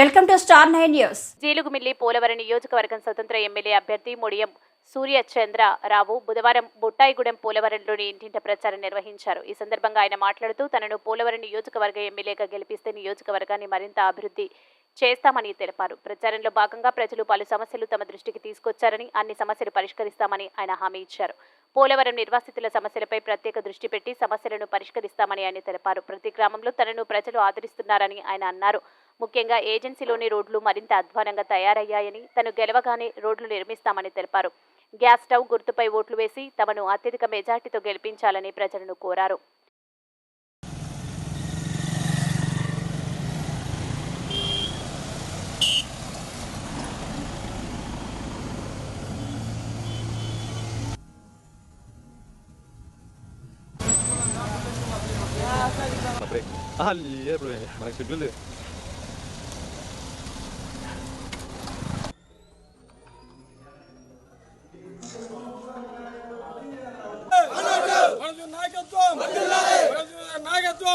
Welcome to star nine news. Jeelugumilli Polavaram నియోజకవర్గం స్వతంత్ర MLA అభ్యర్థి ముడియం సూర్య చంద్ర రావు బుధవారం బుట్టాయిగూడెం పోలవరంలోని ఇంటింట ప్రచారం నిర్వహించారు. ఈ సందర్భంగా ఆయన మాట్లాడుతూ తనను పోలవరం నియోజకవర్గ ఎమ్మెల్యేగా గెలిపిస్తే నియోజకవర్గాన్ని మరింత అభివృద్ధి చేస్తామని తెలిపారు. ప్రచారంలో భాగంగా ప్రజలు పలు సమస్యలు తమ దృష్టికి తీసుకొచ్చారని అన్ని సమస్యలు పరిష్కరిస్తామని ఆయన హామీ ఇచ్చారు. పోలవరం నిర్వాసితుల సమస్యలపై ప్రత్యేక దృష్టి పెట్టి సమస్యలను పరిష్కరిస్తామని ఆయన తెలిపారు. ప్రతి గ్రామంలో తనను ప్రజలు ఆదరిస్తున్నారని ఆయన అన్నారు. ముఖ్యంగా ఏజెన్సీలోని రోడ్లు మరింత అధ్వానంగా తయారయ్యాయని తను గెలవగానే రోడ్లు నిర్మిస్తామని తెలిపారు. గ్యాస్ స్టవ్ గుర్తుపై ఓట్లు వేసి తమను అత్యధిక మెజార్టీతో గెలిపించాలని ప్రజలను కోరారు. లేదు. మనకి షెడ్యూల్ లేదు.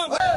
হুকুম